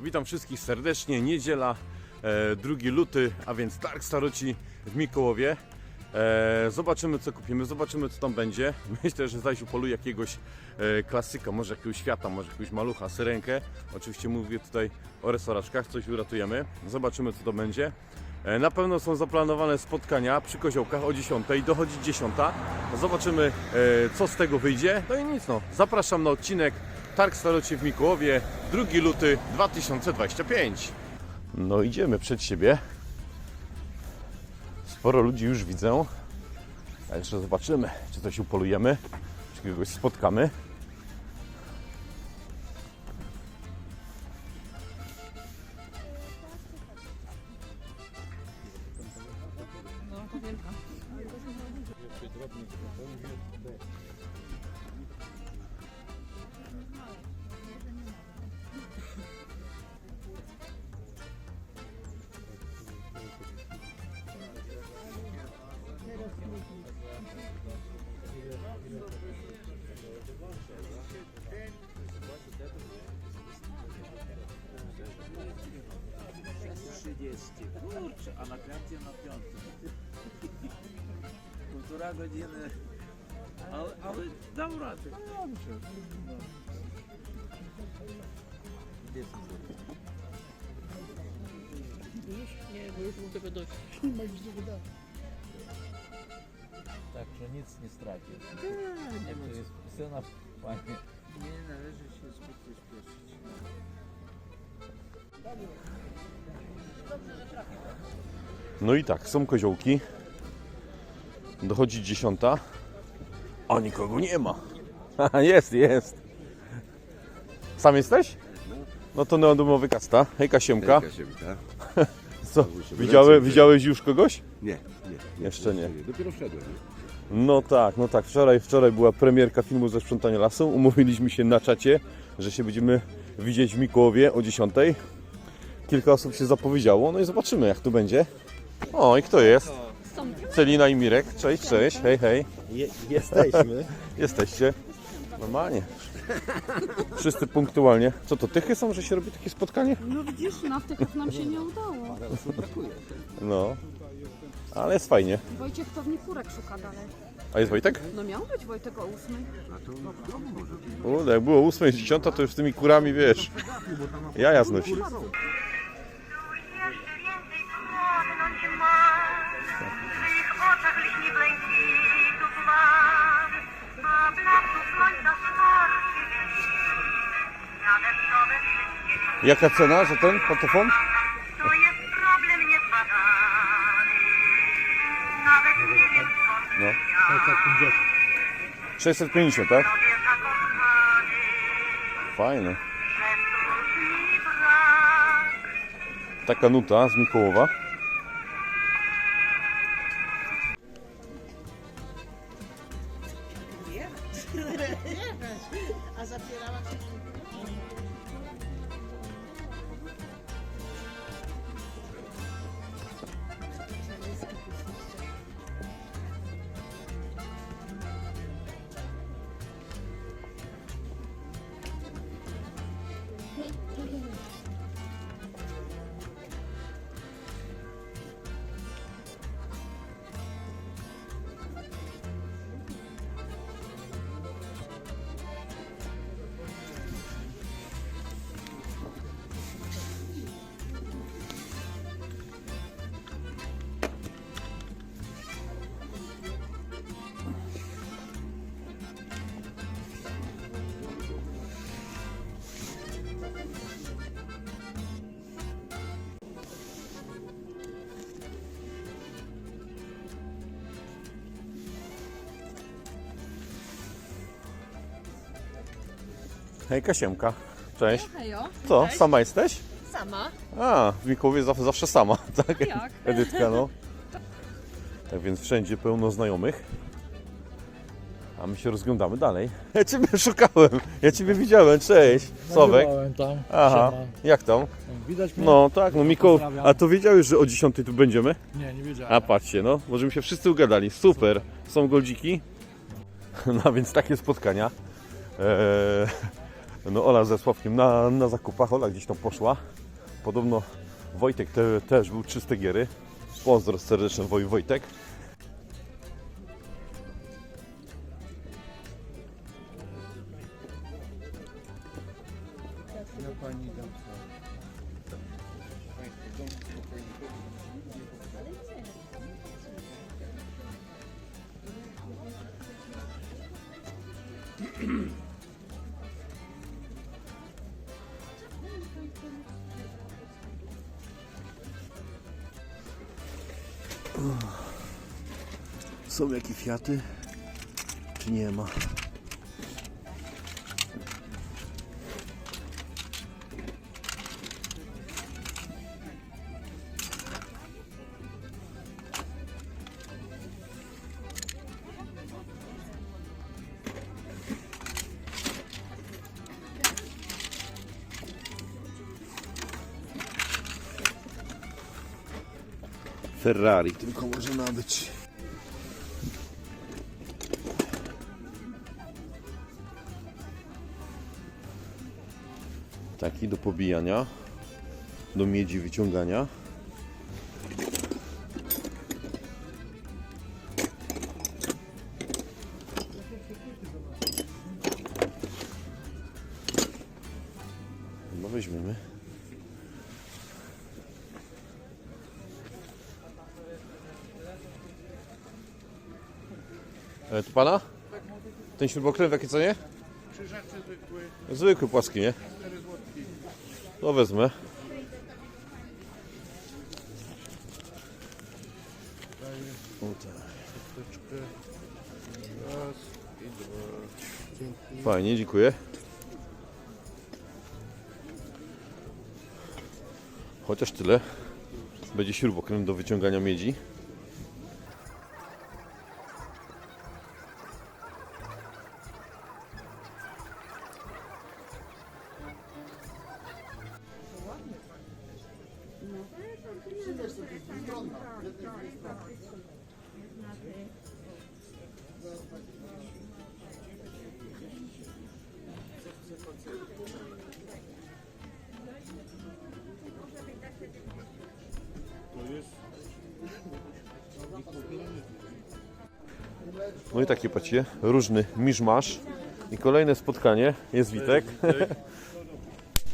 Witam wszystkich serdecznie. Niedziela, e, 2 luty, a więc Dark Staroci w Mikołowie. E, zobaczymy co kupimy, zobaczymy co tam będzie. Myślę, że zaś upoluję jakiegoś e, klasyka, może jakiegoś świata, może jakiegoś malucha, syrenkę. Oczywiście mówię tutaj o resoraczkach, coś uratujemy. Zobaczymy co to będzie. E, Na pewno są zaplanowane spotkania przy koziołkach o 10. Dochodzi 10. Zobaczymy e, co z tego wyjdzie. No i nic no. Zapraszam na odcinek Targ Starocie w Mikołowie 2 luty 2025. No idziemy przed siebie. Sporo ludzi już widzę. Także zobaczymy, czy coś upolujemy, czy kogoś spotkamy. Trzydzieści. Kurczę, a na kwiacie na piątym. Półtora godziny. Ale, ale dam radę. Gdzie są te- Nie, bo już mam tego dość. Tak, że nic nie stracił. Nie, to jest wpisana fajnie. Nie należy się zbyt. No i tak, są koziołki. Dochodzi 10. A nikogo nie ma. Haha, jest, jest. Sam jesteś? No to neodomowy kasta. Hejka Siemka. Hejka, Siemka. Co? Widziałe, widziałeś już kogoś? Nie, nie, Jeszcze nie. Dopiero wszedłem. No tak, no tak. Wczoraj, wczoraj była premierka filmu ze sprzątania lasu. Umówiliśmy się na czacie, że się będziemy widzieć w Mikołowie o 10. Kilka osób się zapowiedziało, no i zobaczymy jak tu będzie. O, i kto jest? Celina i Mirek. Cześć, cześć. Hej, hej. jesteśmy. Jesteście. Normalnie. Wszyscy punktualnie. Co to, tychy są, że się robi takie spotkanie? No widzisz, na tych nam się nie udało. No. Ale jest fajnie. Wojciech pewnie kurek szuka dalej. A jest Wojtek? No miał być Wojtek o ósmej. Kurde, jak było 8 10 to już z tymi kurami, wiesz, jaja znosić. jeszcze więcej płonąć ma. W ich oczach lśni błękitów mar, a blasku słońca smarki. Na deszczowe wszystkie Jaka cena za ten patofon? No. ja 650, tak? Fajne. Taka nuta z Mikołowa. Hej, Kasiemka. Cześć. Hejo. Co, sama jesteś? Sama. A, w Mikołowie zawsze, zawsze sama, tak? jak? Edytka, no. Tak więc wszędzie pełno znajomych. A my się rozglądamy dalej. Ja Ciebie szukałem, ja Ciebie widziałem, cześć. Sławek. Byłem tam. Aha, Siema. jak tam? Widać mnie? No tak, no Mikoł, Pozdrawiam. a to wiedziałeś, że o 10 tu będziemy? Nie, nie wiedziałem. A patrzcie, no, możemy się wszyscy ugadali. Super. Są goldziki. No więc takie spotkania. Eee, no Ola ze Sławkiem na, na zakupach. Ola gdzieś tam poszła. Podobno Wojtek te, też był 300 giery. Pozdro serdeczny Woj, Wojtek. Są jakieś Fiaty? Czy nie ma? Ferrari tylko może nabyć. Taki do pobijania, do miedzi wyciągania. No weźmiemy. E, tu pana? Ten śrubokręt w jakiej cenie? Zwykły, płaski, nie? No wezmę. Fajnie, dziękuję. Chociaż tyle. Będzie śrubokręt do wyciągania miedzi. No i takie patrzcie, różny miszmasz. I kolejne spotkanie, jest Witek.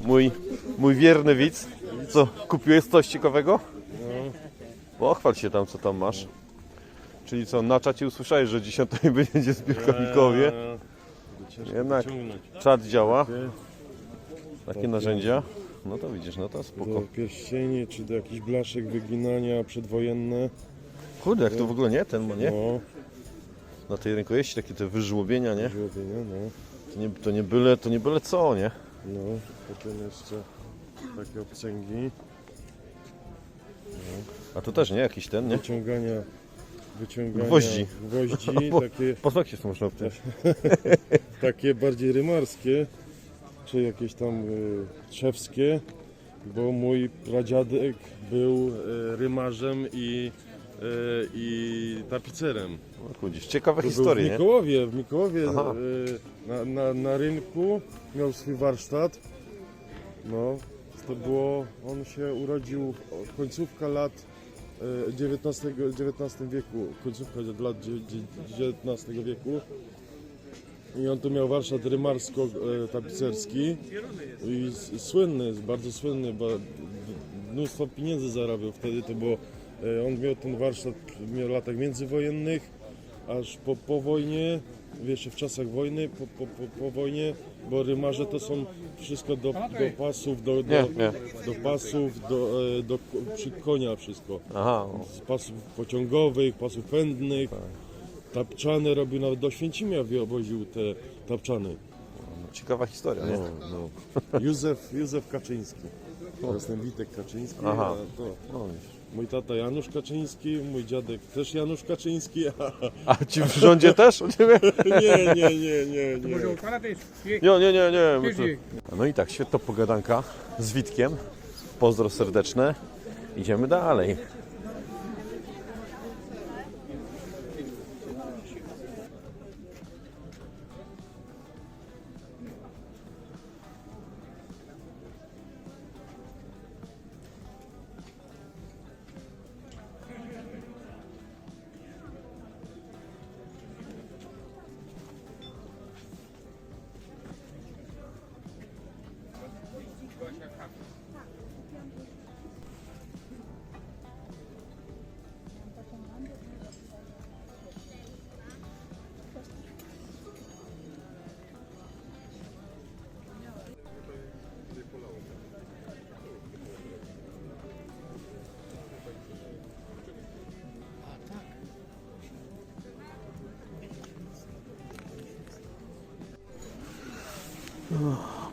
mój, mój wierny widz. Co, kupiłeś coś ciekawego? Pochwal się tam, co tam masz. Czyli co, na czacie usłyszałeś, że 10 będzie zbiórka w Mikołowie. Jednak czat działa. Takie narzędzia. No to widzisz, no to Do spoko. pierścieni, czy do jakichś blaszek wyginania przedwojenne. Kurde, jak to w ogóle nie, ten ma nie? No, Na tej rękojeści takie te wyżłobienia, nie? żłobienia, no. To nie, to nie byle, to nie byle co, nie? No, potem jeszcze takie obcęgi. A tu też nie, jakiś ten, nie? Wyciągania, wyciągania Gwoździ. gwoździ Bo- takie, Paznokcie są można obciąć. takie bardziej rymarskie, czy jakieś tam y, trzewskie, bo mój pradziadek był y, rymarzem i, i tapicerem. No, kudzisz, ciekawe To był w nie? Mikołowie, w Mikołowie Aha. y, na, na, na rynku miał swój warsztat. No, to było, on się urodził o- końcówka lat y, XIX, XIX wieku, końcówka lat dzie- dzie- XIX wieku. I on tu miał warsztat rymarsko-tapicerski i s- słynny, bardzo słynny, bo mnóstwo pieniędzy zarabiał wtedy, to było, on miał ten warsztat miał w latach międzywojennych, aż po, po wojnie, jeszcze w czasach wojny, po, po, po, po wojnie, bo rymarze to są wszystko do, do pasów, do, do, Nie, nie. do pasów, do, e, do, przy konia wszystko. Aha, Z pasów pociągowych, pasów pędnych, tapczany robił, nawet do Święcimia woził te tapczany. no, ciekawa historia, nie? No, no. Józef, Józef Kaczyński. To jestem Witek Kaczyński. Aha. a To No. Mój tata Janusz Kaczyński, mój dziadek też Janusz Kaczyński. A ci w rządzie też u Ciebie? nie, nie, nie, nie, nie. Nie, nie, nie, nie. my tu- No i tak, świetna pogadanka z Witkiem. Pozdro serdeczne. Idziemy dalej.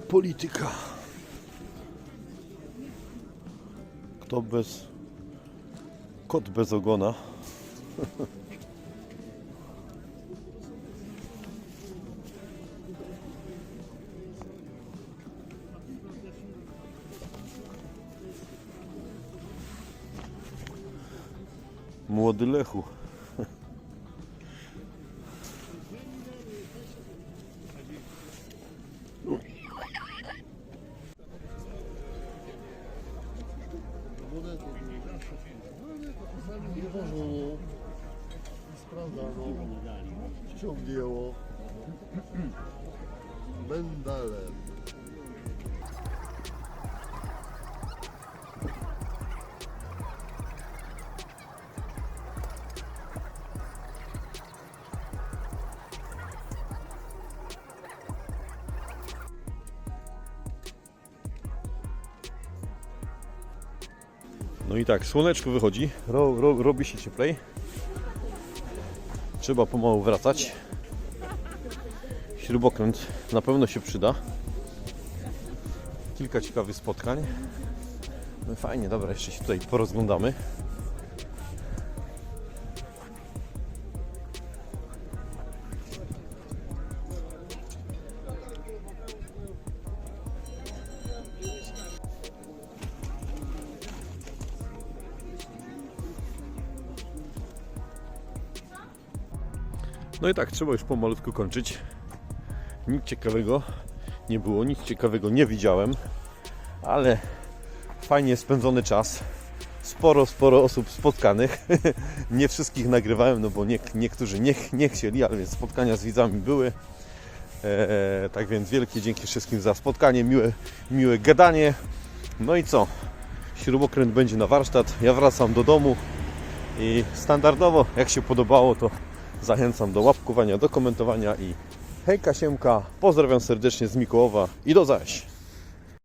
Polityka. Kto bez... Kot bez ogona. Młody Lechu. Ściągnięło. Mendalem. No i tak, słoneczko wychodzi, ro, ro, robi się cieplej. Trzeba pomału wracać. Śrubokręt na pewno się przyda. Kilka ciekawych spotkań. No fajnie, dobra, jeszcze się tutaj porozglądamy. No i tak, trzeba już pomalutku kończyć. Nic ciekawego nie było, nic ciekawego nie widziałem, ale fajnie spędzony czas. Sporo, sporo osób spotkanych. nie wszystkich nagrywałem, no bo nie, niektórzy nie, nie chcieli, ale więc spotkania z widzami były. Eee, tak więc wielkie dzięki wszystkim za spotkanie, miłe, miłe gadanie. No i co? Śrubokręt będzie na warsztat. Ja wracam do domu i standardowo, jak się podobało, to Zachęcam do łapkowania, do komentowania i hejka siemka, pozdrawiam serdecznie z Mikołowa i do zaś!